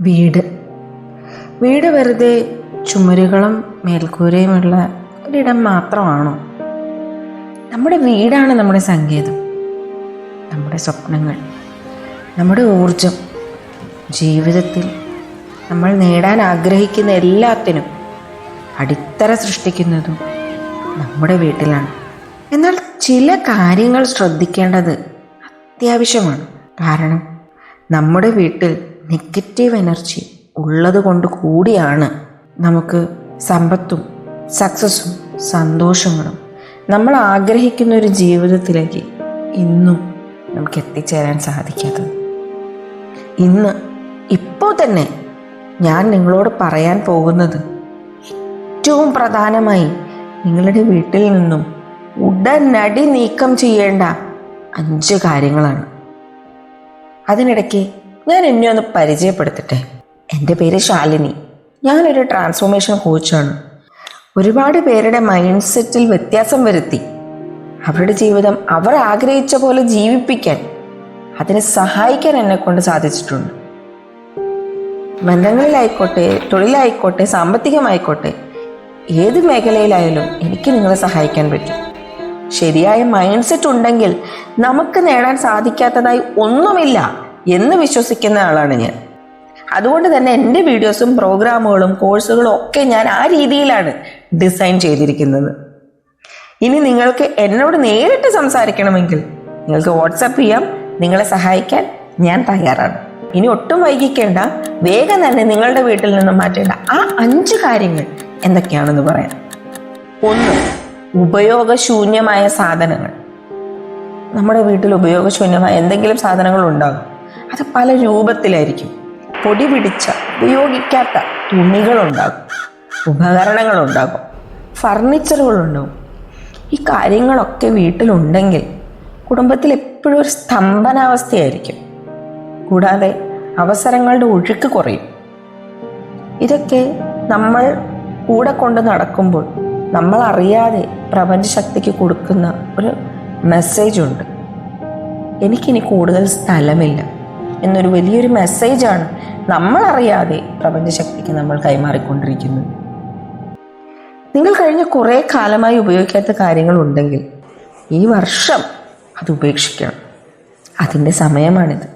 വീട്. വീട് വെറുതെ ചുമരുകളും മേൽക്കൂരയുമുള്ള ഒരിടം മാത്രമാണോ? നമ്മുടെ വീടാണ് നമ്മുടെ സങ്കേതം നമ്മുടെ സ്വപ്നങ്ങൾ നമ്മുടെ ഊർജം ജീവിതത്തിൽ നമ്മൾ നേടാൻ ആഗ്രഹിക്കുന്ന എല്ലാത്തിനും അടിത്തറ സൃഷ്ടിക്കുന്നതും നമ്മുടെ വീട്ടിലാണ്. എന്നാൽ ചില കാര്യങ്ങൾ ശ്രദ്ധിക്കേണ്ടത് അത്യാവശ്യമാണ്. കാരണം നമ്മുടെ വീട്ടിൽ നെഗറ്റീവ് എനർജി ഉള്ളത് കൊണ്ട് കൂടിയാണ് നമുക്ക് സമ്പത്തും സക്സസ്സും സന്തോഷങ്ങളും നമ്മൾ ആഗ്രഹിക്കുന്ന ഒരു ജീവിതത്തിലേക്ക് ഇന്നും നമുക്ക് എത്തിച്ചേരാൻ സാധിക്കാത്തത്. ഇന്ന് ഇപ്പോൾ തന്നെ ഞാൻ നിങ്ങളോട് പറയാൻ പോകുന്നത് ഏറ്റവും പ്രധാനമായി നിങ്ങളുടെ വീട്ടിൽ നിന്നും ഉടനടി നീക്കം ചെയ്യേണ്ട അഞ്ച് കാര്യങ്ങളാണ്. അതിനിടയ്ക്ക് ഞാൻ എന്നെ ഒന്ന് പരിചയപ്പെടുത്തട്ടെ? എന്റെ പേര് ശാലിനി. ഞാനൊരു ട്രാൻസ്ഫോർമേഷൻ കോച്ചാണ് ഒരുപാട് പേരുടെ മൈൻഡ് സെറ്റിൽ വ്യത്യാസം വരുത്തി. അവരുടെ ജീവിതം അവർ ആഗ്രഹിച്ച പോലെ ജീവിപ്പിക്കാൻ അതിനെ സഹായിക്കാൻ എന്നെ കൊണ്ട് സാധിച്ചിട്ടുണ്ട്. ബന്ധങ്ങളിലായിക്കോട്ടെ തൊഴിലായിക്കോട്ടെ സാമ്പത്തികമായിക്കോട്ടെ ഏത് മേഖലയിലായാലും എനിക്ക് നിങ്ങളെ സഹായിക്കാൻ പറ്റും. ശരിയായ മൈൻഡ് സെറ്റ് ഉണ്ടെങ്കിൽ നമുക്ക് നേടാൻ സാധിക്കാത്തതായി ഒന്നുമില്ല. എന്ന് വിശ്വസിക്കുന്ന ആളാണ് ഞാൻ. അതുകൊണ്ട് തന്നെ എന്റെ വീഡിയോസും പ്രോഗ്രാമുകളും കോഴ്സുകളും ഒക്കെ ഞാൻ ആ രീതിയിലാണ് ഡിസൈൻ ചെയ്തിരിക്കുന്നത്. ഇനി നിങ്ങൾക്ക് എന്നോട് നേരിട്ട് സംസാരിക്കണമെങ്കിൽ നിങ്ങൾക്ക് വാട്സപ്പ് ചെയ്യാം. നിങ്ങളെ സഹായിക്കാൻ ഞാൻ തയ്യാറാണ്. ഇനി ഒട്ടും വൈകിക്കേണ്ട വേഗം തന്നെ നിങ്ങളുടെ വീട്ടിൽ നിന്നും മാറ്റേണ്ട ആ അഞ്ച് കാര്യങ്ങൾ എന്തൊക്കെയാണെന്ന് പറയാം. ഒന്ന് ഉപയോഗശൂന്യമായ സാധനങ്ങൾ. നമ്മുടെ വീട്ടിൽ ഉപയോഗശൂന്യമായ എന്തെങ്കിലും സാധനങ്ങൾ ഉണ്ടാകും. അത് പല രൂപത്തിലായിരിക്കും. പൊടി പിടിച്ച ഉപയോഗിക്കാത്ത തുണികളുണ്ടാകും. ഉപകരണങ്ങളുണ്ടാകും. ഫർണിച്ചറുകളുണ്ടാകും. ഈ കാര്യങ്ങളൊക്കെ വീട്ടിലുണ്ടെങ്കിൽ കുടുംബത്തിൽ എപ്പോഴും ഒരു സ്തംഭനാവസ്ഥയായിരിക്കും. കൂടാതെ അവസരങ്ങളുടെ ഒഴുക്ക് കുറയും. ഇതൊക്കെ നമ്മൾ കൂടെ കൊണ്ട് നടക്കുമ്പോൾ നമ്മൾ അറിയാതെ പ്രപഞ്ചശക്തിക്ക് കൊടുക്കുന്ന ഒരു മെസ്സേജ് ഉണ്ട്. എനിക്കിനി കൂടുതൽ സ്ഥലമില്ല. എന്നൊരു വലിയൊരു മെസ്സേജാണ് നമ്മളറിയാതെ പ്രപഞ്ചശക്തിക്ക് നമ്മൾ കൈമാറിക്കൊണ്ടിരിക്കുന്നത്. നിങ്ങൾ കഴിഞ്ഞ കുറേ കാലമായി ഉപയോഗിക്കാത്ത കാര്യങ്ങളുണ്ടെങ്കിൽ ഈ വർഷം അത് ഉപേക്ഷിക്കണം. അതിന്റെ സമയമാണിത്.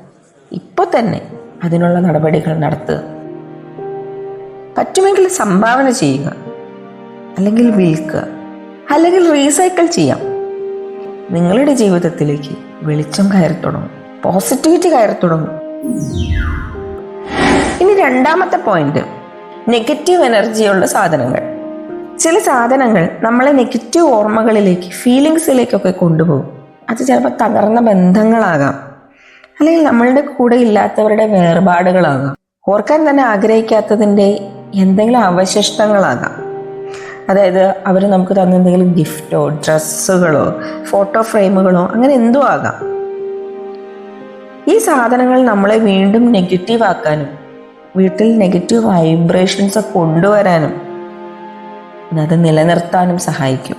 ഇപ്പോൾ തന്നെ അതിനുള്ള നടപടികൾ നടത്തുക. പറ്റുമെങ്കിൽ സംഭാവന ചെയ്യുക. അല്ലെങ്കിൽ വിൽക്കുക. അല്ലെങ്കിൽ റീസൈക്കിൾ ചെയ്യാം. നിങ്ങളുടെ ജീവിതത്തിലേക്ക് വെളിച്ചം കയറി തുടങ്ങും. പോസിറ്റിവിറ്റി കയറി തുടങ്ങും. ഇനി രണ്ടാമത്തെ പോയിന്റ് നെഗറ്റീവ് എനർജിയുള്ള സാധനങ്ങൾ. ചില സാധനങ്ങൾ നമ്മളെ നെഗറ്റീവ് ഓർമ്മകളിലേക്ക് ഫീലിങ്സിലേക്കൊക്കെ കൊണ്ടുപോകും. അത് ചിലപ്പോൾ തകർന്ന ബന്ധങ്ങളാകാം. അല്ലെങ്കിൽ നമ്മളുടെ കൂടെ ഇല്ലാത്തവരുടെ വേർപാടുകളാകാം. ഓർക്കാൻ തന്നെ ആഗ്രഹിക്കാത്തതിന്റെ എന്തെങ്കിലും അവശിഷ്ടങ്ങളാകാം. അതായത് അവർ നമുക്ക് തന്ന എന്തെങ്കിലും ഗിഫ്റ്റോ ഡ്രസ്സുകളോ ഫോട്ടോ ഫ്രെയിമുകളോ അങ്ങനെ എന്തോ ആകാം. ഈ സാധനങ്ങൾ നമ്മളെ വീണ്ടും നെഗറ്റീവ് ആക്കാനും വീട്ടിൽ നെഗറ്റീവ് വൈബ്രേഷൻസ് കൊണ്ടുവരാനും അത് നിലനിർത്താനും സഹായിക്കും.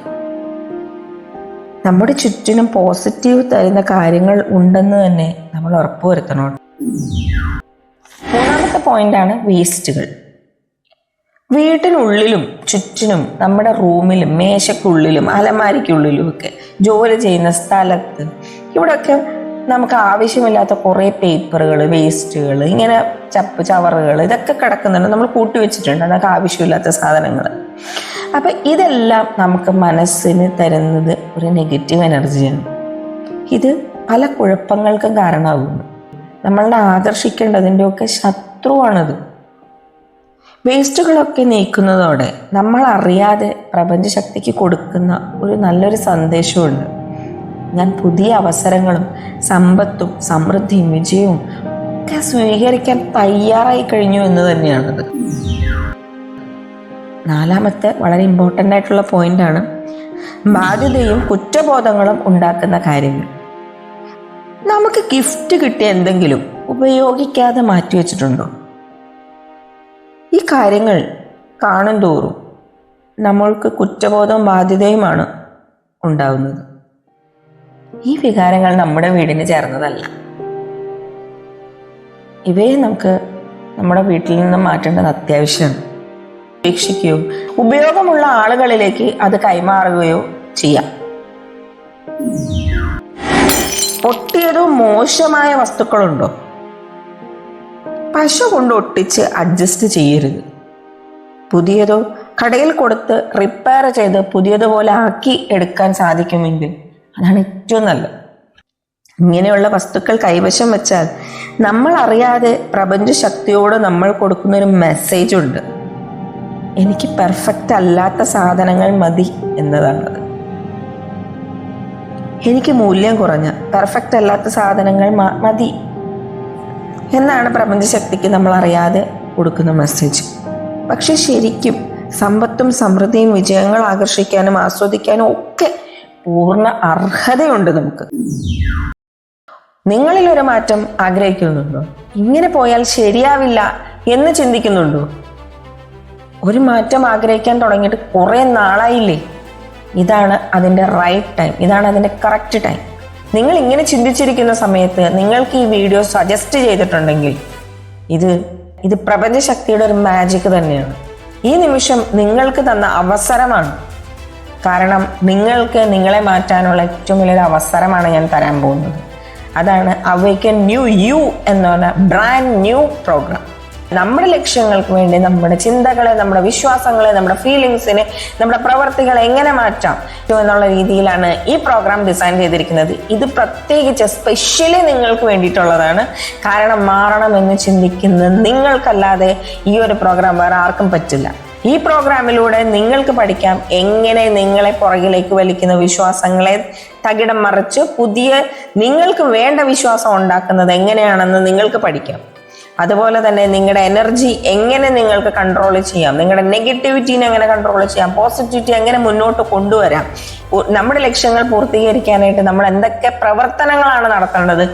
നമ്മുടെ ചുറ്റിനും പോസിറ്റീവ് തരുന്ന കാര്യങ്ങൾ ഉണ്ടെന്ന് തന്നെ നമ്മൾ ഉറപ്പുവരുത്തണം മൂന്നാമത്തെ പോയിന്റാണ് വേസ്റ്റുകൾ വീട്ടിനുള്ളിലും ചുറ്റിനും നമ്മുടെ റൂമിലും മേശക്കുള്ളിലും അലമാരിക്കുള്ളിലും ഒക്കെ ജോലി ചെയ്യുന്ന സ്ഥലത്ത് ഇവിടെയൊക്കെ നമുക്ക് ആവശ്യമില്ലാത്ത കുറേ പേപ്പറുകൾ വേസ്റ്റുകൾ ഇങ്ങനെ ചപ്പ് ചവറുകൾ ഇതൊക്കെ കിടക്കുന്നുണ്ട്. നമ്മൾ കൂട്ടി വെച്ചിട്ടുണ്ട് അതൊക്കെ ആവശ്യമില്ലാത്ത സാധനങ്ങൾ അപ്പം ഇതെല്ലാം നമുക്ക് മനസ്സിന് തരുന്നത് ഒരു നെഗറ്റീവ് എനർജിയാണ്. ഇത് പല കുഴപ്പങ്ങൾക്കും കാരണമാകുന്നു. നമ്മളുടെ ആകർഷിക്കേണ്ടതിന്റെയൊക്കെ ശത്രുവാണത്. വേസ്റ്റുകളൊക്കെ നീക്കുന്നതോടെ നമ്മൾ അറിയാതെ പ്രപഞ്ചശക്തിക്ക് കൊടുക്കുന്ന ഒരു നല്ലൊരു സന്ദേശമുണ്ട് ഞാൻ പുതിയ അവസരങ്ങളും സമ്പത്തും സമൃദ്ധിയും വിജയവും ഒക്കെ സ്വീകരിക്കാൻ തയ്യാറായി കഴിഞ്ഞു എന്ന് തന്നെയാണത്. നാലാമത്തെ വളരെ ഇമ്പോർട്ടന്റ് ആയിട്ടുള്ള പോയിന്റാണ് ബാധ്യതയും കുറ്റബോധങ്ങളും ഉണ്ടാക്കുന്ന കാര്യങ്ങൾ. നമുക്ക് ഗിഫ്റ്റ് കിട്ടിയ എന്തെങ്കിലും ഉപയോഗിക്കാതെ മാറ്റിവെച്ചിട്ടുണ്ടോ ഈ കാര്യങ്ങൾ കാണും തോറും നമ്മൾക്ക് കുറ്റബോധവും ബാധ്യതയുമാണ് ഉണ്ടാവുന്നത്. ഈ വികാരങ്ങൾ നമ്മുടെ വീടിന് ചേർന്നതല്ല. ഇവയെ നമുക്ക് നമ്മുടെ വീട്ടിൽ നിന്ന് മാറ്റേണ്ടത് അത്യാവശ്യമാണ്. ഉപേക്ഷിക്കുകയോ ഉപയോഗമുള്ള ആളുകളിലേക്ക് അത് കൈമാറുകയോ ചെയ്യാം. പൊട്ടിയതോ മോശമായ വസ്തുക്കളുണ്ടോ? പശ കൊണ്ട് ഒട്ടിച്ച് അഡ്ജസ്റ്റ് ചെയ്യരുത്. പുതിയതോ കടയിൽ കൊടുത്ത് റിപ്പയർ ചെയ്ത് പുതിയതുപോലെ ആക്കി എടുക്കാൻ സാധിക്കുമെങ്കിൽ അതാണ് ഏറ്റവും നല്ലത്. ഇങ്ങനെയുള്ള വസ്തുക്കൾ കൈവശം വെച്ചാൽ നമ്മൾ അറിയാതെ പ്രപഞ്ച ശക്തിയോട് നമ്മൾ കൊടുക്കുന്ന ഒരു മെസ്സേജ് ഉണ്ട്. എനിക്ക് പെർഫെക്റ്റ് അല്ലാത്ത സാധനങ്ങൾ മതി എന്നതാണത്. എനിക്ക് മൂല്യം കുറഞ്ഞ പെർഫെക്റ്റ് അല്ലാത്ത സാധനങ്ങൾ മതി എന്നാണ് പ്രപഞ്ച ശക്തിക്ക് നമ്മൾ അറിയാതെ കൊടുക്കുന്ന മെസ്സേജ് പക്ഷെ ശരിക്കും സമ്പത്തും സമൃദ്ധിയും വിജയങ്ങൾ ആകർഷിക്കാനും ആസ്വദിക്കാനും ഒക്കെ പൂർണ അർഹതയുണ്ട് നമുക്ക്. നിങ്ങളിൽ ഒരു മാറ്റം ആഗ്രഹിക്കുന്നുണ്ടോ? ഇങ്ങനെ പോയാൽ ശരിയാവില്ല എന്ന് ചിന്തിക്കുന്നുണ്ടോ? ഒരു മാറ്റം ആഗ്രഹിക്കാൻ തുടങ്ങിയിട്ട് കുറേ നാളായില്ലേ? ഇതാണ് അതിന്റെ റൈറ്റ് ടൈം ഇതാണ് അതിന്റെ കറക്റ്റ് ടൈം നിങ്ങൾ ഇങ്ങനെ ചിന്തിച്ചിരിക്കുന്ന സമയത്ത് നിങ്ങൾക്ക് ഈ വീഡിയോ സജസ്റ്റ് ചെയ്തിട്ടുണ്ടെങ്കിൽ ഇത് ഇത് പ്രപഞ്ചശക്തിയുടെ ഒരു മാജിക് തന്നെയാണ്. ഈ നിമിഷം നിങ്ങൾക്ക് തന്ന അവസരമാണ് കാരണം നിങ്ങൾക്ക് നിങ്ങളെ മാറ്റാനുള്ള ഏറ്റവും വലിയൊരു അവസരമാണ് ഞാൻ തരാൻ പോകുന്നത്. അതാണ് അവേക്കൻ ന്യൂ യു എന്ന് പറഞ്ഞ ബ്രാൻഡ് ന്യൂ പ്രോഗ്രാം നമ്മുടെ ലക്ഷ്യങ്ങൾക്ക് വേണ്ടി നമ്മുടെ ചിന്തകളെ നമ്മുടെ വിശ്വാസങ്ങളെ നമ്മുടെ ഫീലിങ്സിനെ നമ്മുടെ പ്രവർത്തികളെ എങ്ങനെ മാറ്റാം എന്നുള്ള രീതിയിലാണ് ഈ പ്രോഗ്രാം ഡിസൈൻ ചെയ്തിരിക്കുന്നത്. ഇത് പ്രത്യേകിച്ച് സ്പെഷ്യലി നിങ്ങൾക്ക് വേണ്ടിയിട്ടുള്ളതാണ്. കാരണം മാറണമെന്ന് ചിന്തിക്കുന്ന നിങ്ങൾക്കല്ലാതെ ഈ ഒരു പ്രോഗ്രാം വേറെ ആർക്കും പറ്റില്ല. ഈ പ്രോഗ്രാമിലൂടെ നിങ്ങൾക്ക് പഠിക്കാം എങ്ങനെ നിങ്ങളെ പുറകിലേക്ക് വലിക്കുന്ന വിശ്വാസങ്ങളെ തകിടം മറിച്ച് പുതിയ നിങ്ങൾക്ക് വേണ്ട വിശ്വാസം ഉണ്ടാക്കുന്നത് എങ്ങനെയാണെന്ന് നിങ്ങൾക്ക് പഠിക്കാം. അതുപോലെ തന്നെ നിങ്ങളുടെ എനർജി എങ്ങനെ നിങ്ങൾക്ക് കൺട്രോൾ ചെയ്യാം? നിങ്ങളുടെ നെഗറ്റിവിറ്റീനെ എങ്ങനെ കൺട്രോൾ ചെയ്യാം? പോസിറ്റിവിറ്റി എങ്ങനെ മുന്നോട്ട് കൊണ്ടുവരാം? നമ്മുടെ ലക്ഷ്യങ്ങൾ പൂർത്തീകരിക്കാനായിട്ട് നമ്മൾ എന്തൊക്കെ പ്രവർത്തനങ്ങളാണ് നടത്തേണ്ടത്?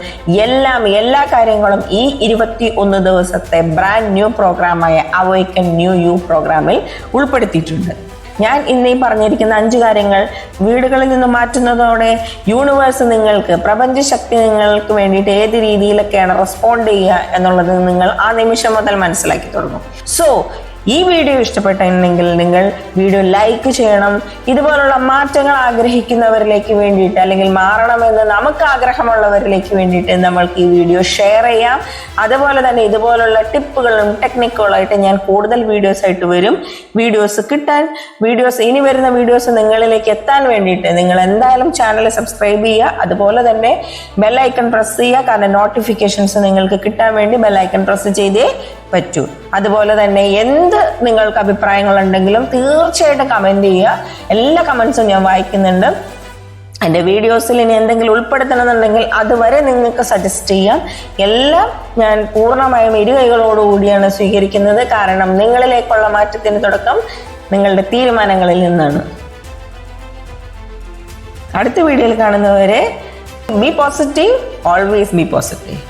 എല്ലാം എല്ലാ കാര്യങ്ങളും ഈ ഇരുപത്തി ഒന്ന് ദിവസത്തെ ബ്രാൻഡ് ന്യൂ പ്രോഗ്രാമായ അവൈക്കൻ ന്യൂ യു പ്രോഗ്രാമിൽ ഉൾപ്പെടുത്തിയിട്ടുണ്ട്. ഞാൻ ഇന്ന് ഈ പറഞ്ഞിരിക്കുന്ന അഞ്ചു കാര്യങ്ങൾ വീടുകളിൽ നിന്ന് മാറ്റുന്നതോടെ യൂണിവേഴ്സ് നിങ്ങൾക്ക് പ്രപഞ്ച ശക്തി നിങ്ങൾക്ക് വേണ്ടിയിട്ട് ഏത് രീതിയിലൊക്കെയാണ് റെസ്പോണ്ട് ചെയ്യുക എന്നുള്ളത് നിങ്ങൾ ആ നിമിഷം മുതൽ മനസ്സിലാക്കി തുടങ്ങും. സോ ഈ വീഡിയോ ഇഷ്ടപ്പെട്ടിട്ടുണ്ടെങ്കിൽ നിങ്ങൾ വീഡിയോ ലൈക്ക് ചെയ്യണം. ഇതുപോലുള്ള മാറ്റങ്ങൾ ആഗ്രഹിക്കുന്നവരിലേക്ക് വേണ്ടിയിട്ട് അല്ലെങ്കിൽ മാറണമെന്ന് നമുക്ക് ആഗ്രഹമുള്ളവരിലേക്ക് വേണ്ടിയിട്ട് നമ്മൾക്ക് ഈ വീഡിയോ ഷെയർ ചെയ്യാം. അതുപോലെ തന്നെ ഇതുപോലുള്ള ടിപ്പുകളും ടെക്നിക്കുകളായിട്ട് ഞാൻ കൂടുതൽ വീഡിയോസ് ആയിട്ട് വരും. വീഡിയോസ് കിട്ടാൻ വീഡിയോസ് ഇനി വരുന്ന വീഡിയോസ് നിങ്ങളിലേക്ക് എത്താൻ വേണ്ടിയിട്ട് നിങ്ങൾ എന്തായാലും ചാനൽ സബ്സ്ക്രൈബ് ചെയ്യുക. അതുപോലെ തന്നെ ബെല്ലൈക്കൺ പ്രസ് ചെയ്യുക. കാരണം നോട്ടിഫിക്കേഷൻസ് നിങ്ങൾക്ക് കിട്ടാൻ വേണ്ടി ബെല്ലൈക്കൺ പ്രസ് ചെയ്തേ പറ്റൂ. അതുപോലെ തന്നെ എന്ത് നിങ്ങൾക്ക് അഭിപ്രായങ്ങൾ ഉണ്ടെങ്കിലും തീർച്ചയായിട്ടും കമന്റ് ചെയ്യുക. എല്ലാ കമൻസും ഞാൻ വായിക്കുന്നുണ്ട്. എന്റെ വീഡിയോസിൽ ഇനി എന്തെങ്കിലും ഉൾപ്പെടുത്തണമെന്നുണ്ടെങ്കിൽ അതുവരെ നിങ്ങൾക്ക് സജസ്റ്റ് ചെയ്യാം. എല്ലാം ഞാൻ പൂർണമായും ഇരുകൈകളോടുകൂടിയാണ് സ്വീകരിക്കുന്നത്. കാരണം നിങ്ങളിലേക്കുള്ള മാറ്റത്തിന് തുടക്കം നിങ്ങളുടെ തീരുമാനങ്ങളിൽ നിന്നാണ്. അടുത്ത വീഡിയോയിൽ കാണുന്നവരെ be positive always be positive